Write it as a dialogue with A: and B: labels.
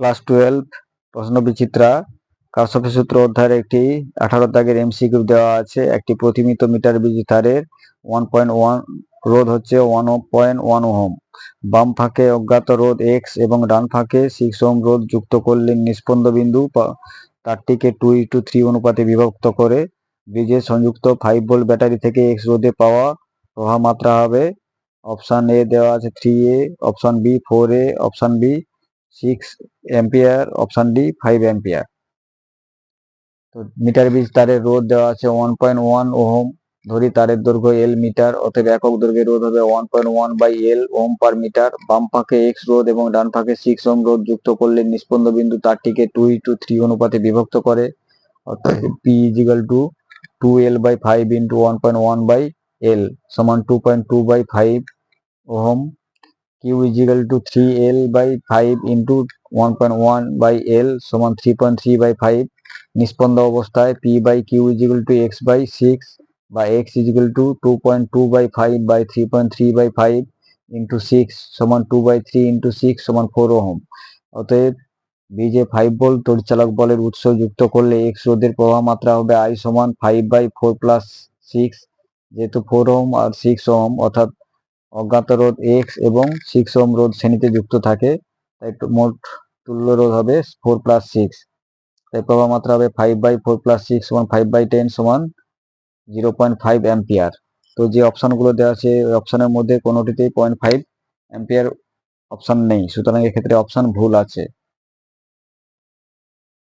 A: Class twelve, প্রশ্ন বিচিত্রা। কারশফের সূত্র অধ্যায়ের একটি আঠারো দাগের এমসিকিউ দেওয়া আছে, একটি প্রতিমিত মিটার বিজি তারের ওয়ান পয়েন্ট ওয়ান রোধ হচ্ছে ওয়ান পয়েন্ট ওয়ান ওহম। বাম ফাঁকে অজ্ঞাত রোধ এক্স এবং ডান ফাঁকে সিক্স ওহম রোধ যুক্ত করলে নিষ্পন্দ বিন্দু তারটিকে টু টু থ্রি অনুপাতে বিভক্ত করে ব্রিজে সংযুক্ত ফাইভ ভোল্ট ব্যাটারি থেকে এক্স রোধে পাওয়া প্রবাহ মাত্রা হবে। অপশান এ দেওয়া আছে three A option B four A option B six ampere option D five ampere তো মিটার বীজ তারের রোধ দেওয়া আছে ওয়ান পয়েন্ট ওয়ান ওহম। ধরি তারের দৈর্ঘ্য এল মিটার অতএব একক দৈর্ঘ্যের রোধ হবে one point one by L ohm per metre বাম পাকে এক্স রোধ এবং ডান পাকে সিক্স ওহম রোধ যুক্ত করলে নিষ্পন্দ বিন্দু তারটিকে টু টু থ্রি অনুপাতে বিভক্ত করে। অর্থাৎ P is equal to two L by five into one point one by L সমান two point two by five ohm. Q is equal to three L by five into one point one by L সমান three point three by five নিষ্পন্দ অবস্থায় P by Q is equal to X by six বা X is equal to two point two by five by three point three by five into six সমান two by three into six সমান four ohm. অতএব বীজে five volt তড়িৎচালক বলের উৎস যুক্ত করলে x রোধের প্রবাহ মাত্রা হবে আই সমান five by four plus six যেহেতু ফোর ওহম আর সিক্স ওহম অর্থাৎ অজ্ঞাত রোধ এক্স এবং সিক্স ওম রোধ শ্রেণীতে যুক্ত থাকে, তাই মোট তুল্য রোধ হবে ফোর প্লাস সিক্স তাই প্রভাব মাত্রা হবে five by four plus six সমান ফাইভ বাই টেন সমান জিরো পয়েন্ট ফাইভ অ্যাম্পিয়ার তো যে অপশানগুলো দেওয়া আছে, ওই অপশানের মধ্যে কোনোটিতেই পয়েন্ট ফাইভ অ্যাম্পিয়ার অপশান নেই। সুতরাং এক্ষেত্রে অপশান ভুল আছে।